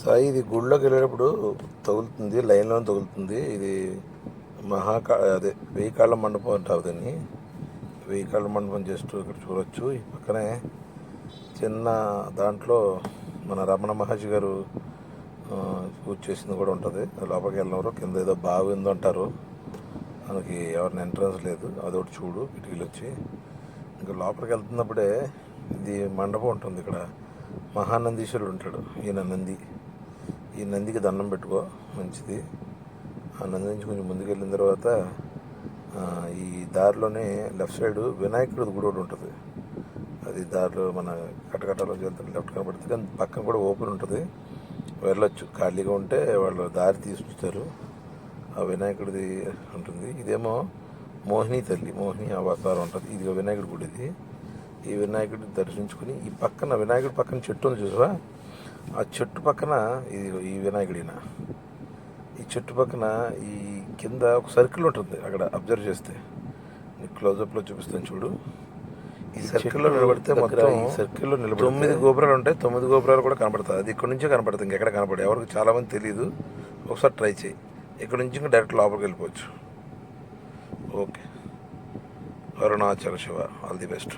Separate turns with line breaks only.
So ఇది గుళ్ళోకి వెళ్ళేటప్పుడు తగులుతుంది లైన్లో తగులుతుంది. ఇది మహాకా అదే వెయ్యి కాళ్ళ మండపం అంటారు దీన్ని. వెయ్యి కాళ్ళ మండపం జస్ట్ ఇక్కడ చూడొచ్చు. ఈ పక్కనే చిన్న దాంట్లో మన రమణ మహర్షి గారు పూజ చేసింది కూడా ఉంటుంది. లోపలికి వెళ్ళినవారు కింద ఏదో బావి ఉందో అంటారు. మనకి ఎవరిని ఎంట్రన్స్ లేదు. అదొకటి చూడు కిటికీలు వచ్చి. ఇంకా లోపలికి వెళ్తున్నప్పుడే ఇది మండపం ఉంటుంది ఇక్కడ. మహానందీశ్వరుడు ఉంటాడు ఈయన నంది. ఈ నందికి దండం పెట్టుకో మంచిది. ఆ నంది నుంచి కొంచెం ముందుకెళ్ళిన తర్వాత ఈ దారిలోనే లెఫ్ట్ సైడ్ వినాయకుడి గుడి ఒకటి ఉంటుంది. అది దారిలో మన కటకటాలో వెళ్తే లెఫ్ట్ కనబడుతుంది కానీ పక్కన కూడా ఓపెన్ ఉంటుంది. వెళ్ళొచ్చు. ఖాళీగా ఉంటే వాళ్ళు దారి తీసుకుంటారు ఆ వినాయకుడిది ఉంటుంది. ఇదేమో మోహిని తల్లి మోహిని అవతారం ఉంటుంది. ఇది వినాయకుడి గుడి ఇది ఈ వినాయకుడిని దర్శించుకుని ఈ పక్కన వినాయకుడి పక్కన చెట్టు ఉంది చూసావా? ఆ చెట్టు పక్కన ఇది ఈ వినాయకుడిన? ఈ చెట్టు పక్కన ఈ కింద ఒక సర్కిల్ ఉంటుంది అక్కడ అబ్జర్వ్ చేస్తే. నీకు క్లోజప్లో చూపిస్తాను చూడు. ఈ సర్కిల్లో నిలబడితే మొత్తం ఈ సర్కిల్లో నిలబడి తొమ్మిది గోపురాలు ఉంటాయి. తొమ్మిది గోపురాలు కూడా కనపడతాయి. అది ఇక్కడ నుంచే కనపడుతుంది ఇంకెక్కడ కనపడదు ఎవరికి చాలా మంది తెలియదు ఒకసారి ట్రై చేయి. ఇక్కడ నుంచి ఇంకా డైరెక్ట్ లోపలికి వెళ్ళిపోవచ్చు. Okay. Arunachala Shiva. All the best.